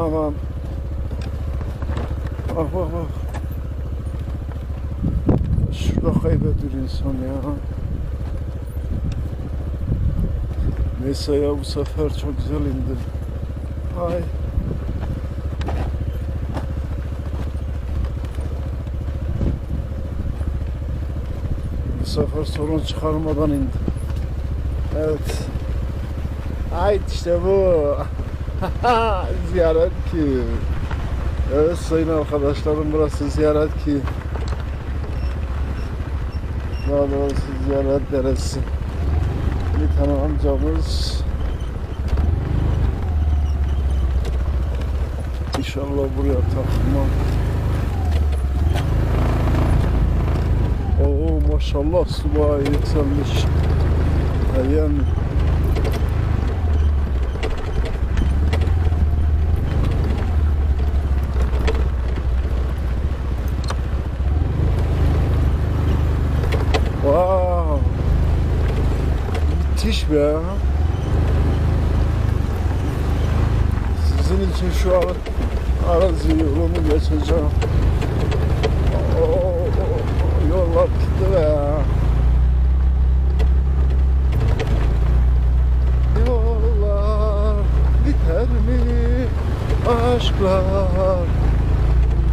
aman. Ah bak bak. Şurada kaybediyor insan ya. Neyse ya bu sefer çok güzel indim. Ay. Bu sefer sorun çıkarmadan indim. Evet. Haydi işte bu. ziyaret ki. Evet sayın arkadaşlarım burası ziyaret ki. Daha doğrusu ziyaret deresi. Bir tane amcamız. İnşallah buraya takılmam. Oo maşallah su bayağı yükselmiş. Yani Müthiş be. Sizin için şu an arazi yolumu geçeceğim. Yollar gitti be. Yollar biter mi? Aşklar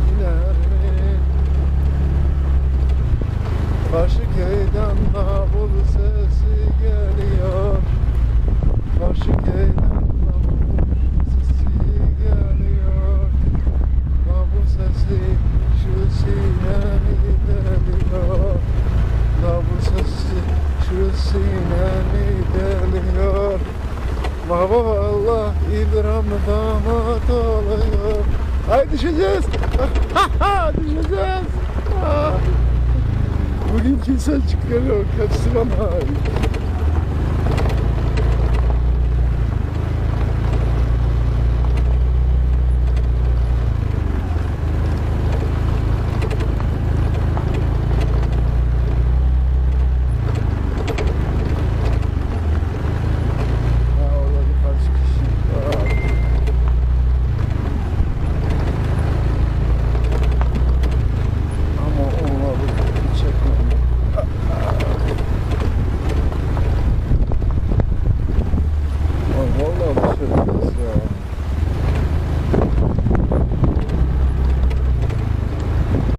biner mi? Karşı köyden davul sesi geliyor. Karşı köyden davul sesi geliyor. Davul sesi şu sinemi deliyor Davul sesi şu sinemi deliyor Baba Allah İbrahim damat oluyor. Ay düşeceğiz. Düşeceğiz. Bugün kimse çıkıyor, kaçtı bana.